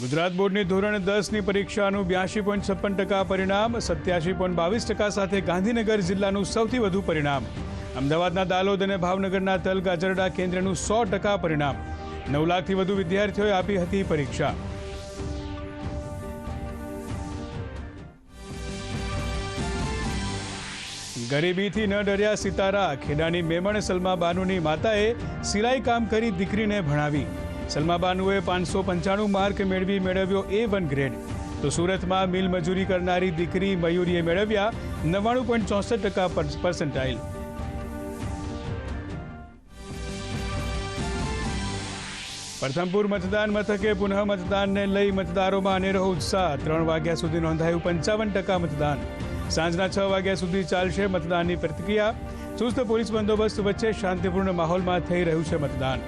ગુજરાત બોર્ડની ધોરણ દસની પરીક્ષાનું બ્યાસી પોઈન્ટ છપ્પન ટકા પરિણામ, સત્યાસી પોઈન્ટ બાવીસ ટકા સાથે ગાંધીનગર જિલ્લાનું સૌથી વધુ પરિણામ. અમદાવાદના દાલોદ અને ભાવનગરના તલ ગાજરડા કેન્દ્રનું સો ટકા પરિણામ. નવ લાખથી વધુ વિદ્યાર્થીઓએ આપી હતી પરીક્ષા. ગરીબીથી ન ડર્યા સિતારા, ખેડાની મેમણ સલમા બાનુની માતાએ સિલાઈ કામ કરી દીકરીને ભણાવી. સલમા બાનુએ પાંચસો પંચાણું માર્ક મેળવી મેળવ્યો એ વન ગ્રેડ તો સુરતમાં મિલ મજૂરી કરનારી દીકરી મયુરીએ મેળવ્યા નવ્વાણું પોઈન્ટ ચોસઠ ટકા પર્સન્ટાઇલ પ્રથમપુર મતદાન મથકે પુનઃ મતદાનને લઈ મતદારોમાં અનેરો ઉત્સાહ. ત્રણ વાગ્યા સુધી નોંધાયું પંચાવન ટકા મતદાન. સાંજના છ વાગ્યા સુધી ચાલશે મતદાનની પ્રતિક્રિયા. ચુસ્ત પોલીસ બંદોબસ્ત વચ્ચે શાંતિપૂર્ણ માહોલમાં થઈ રહ્યું છે મતદાન.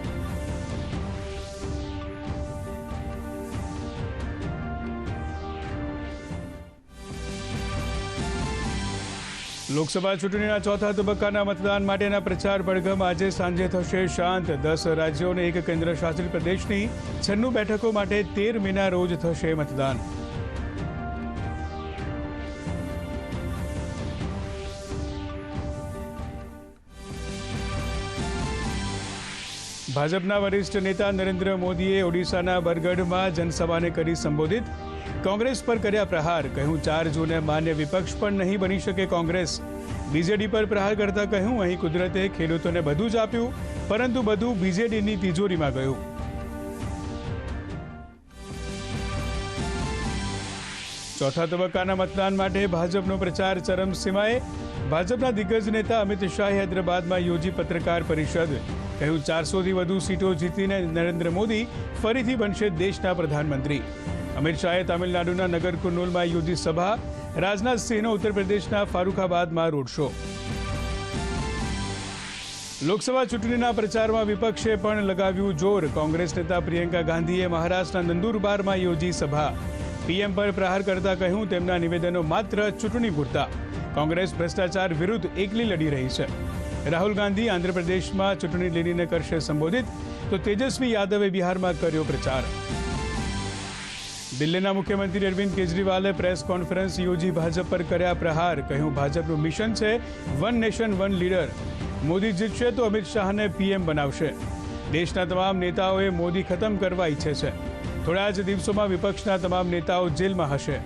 લોકસભા ચૂંટણીના ચોથા તબક્કાના મતદાન માટેના પ્રચાર પડઘમ આજે સાંજે થશે શાંત. દસ રાજ્યો અને એક કેન્દ્ર શાસિત પ્રદેશની છન્નું બેઠકો માટે તેર મેના રોજ થશે મતદાન. ભાજપના વરિષ્ઠ નેતા નરેન્દ્ર મોદીએ ઓડિશાના બરગઢમાં જનસભાને કરી સંબોધિત. કોંગ્રેસ પર કર્યા પ્રહાર. કહ્યું, ચાર જૂને માન્ય વિપક્ષ પણ નહીં બની શકે કોંગ્રેસ. બીજેડી પર પ્રહાર કરતા કહ્યું, અહીં કુદરતે ખેડૂતોને બધું જ આપ્યું, પરંતુ બધું બીજેડીની તિજોરીમાં ગયું. ચોથા તબક્કાના મતદાન માટે ભાજપનો પ્રચાર ચરમસીમાએ ભાજપના દિગ્ગજ નેતા અમિત શાહે હૈદરાબાદમાં યોજી પત્રકાર પરિષદ. કહ્યું, ચારસોથી વધુ સીટો જીતીને નરેન્દ્ર મોદી ફરીથી બનશે દેશના પ્રધાનમંત્રી. અમિત શાહે તમિલનાડુના નગર કુર્નૂલમાં યોજી સભા. રાજનાથ સિંહનો ઉત્તર પ્રદેશના ફારૂખાબાદમાં રોડ શો. લોકસભા ચૂંટણીના પ્રચારમાં વિપક્ષે પણ લગાવ્યું જોર. કોંગ્રેસ નેતા પ્રિયંકા ગાંધીએ મહારાષ્ટ્રના નંદુરબારમાં યોજી સભા. પીએમ પર પ્રહાર કરતા કહ્યું, તેમના નિવેદનો માત્ર ચૂંટણી પૂરતા. કોંગ્રેસ ભ્રષ્ટાચાર વિરુદ્ધ એકલી લડી રહી છે. રાહુલ ગાંધી આંધ્રપ્રદેશમાં ચૂંટણી રેલીને કરશે સંબોધિત. તો તેજસ્વી યાદવે બિહારમાં કર્યો પ્રચાર. દિલ્હીના મુખ્યમંત્રી અરવિંદ કેજરીવાલે પ્રેસ કોન્ફરન્સ યોજી ભાજપ પર કર્યા પ્રહાર. કહ્યું, ભાજપનું મિશન છે one nation, one leader. Modi જીતશે તો અમિત શાહને પીએમ બનાવશે. દેશના તમામ નેતાઓએ મોદી ખતમ કરવા ઈચ્છે છે. થોડા જ દિવસોમાં વિપક્ષના તમામ નેતાઓ જેલમાં હશે.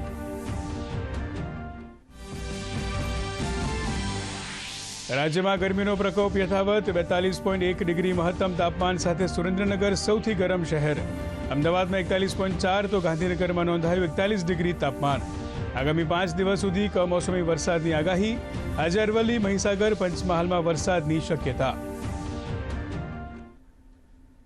રાજ્યમાં ગરમીનો પ્રકોપ યથાવત. બેતાલીસ પોઈન્ટ એક ડિગ્રી મહત્તમ તાપમાન સાથે સુરેન્દ્રનગર સૌથી ગરમ શહેર. અમદાવાદમાં એકતાલીસ પોઈન્ટ ચાર તો ગાંધીનગરમાં નોંધાયું એકતાલીસ ડિગ્રી તાપમાન. આગામી પાંચ દિવસ સુધી કમોસમી વરસાદની આગાહી આજે અરવલ્લી મહીસાગર પંચમહાલમાં વરસાદની શક્યતા.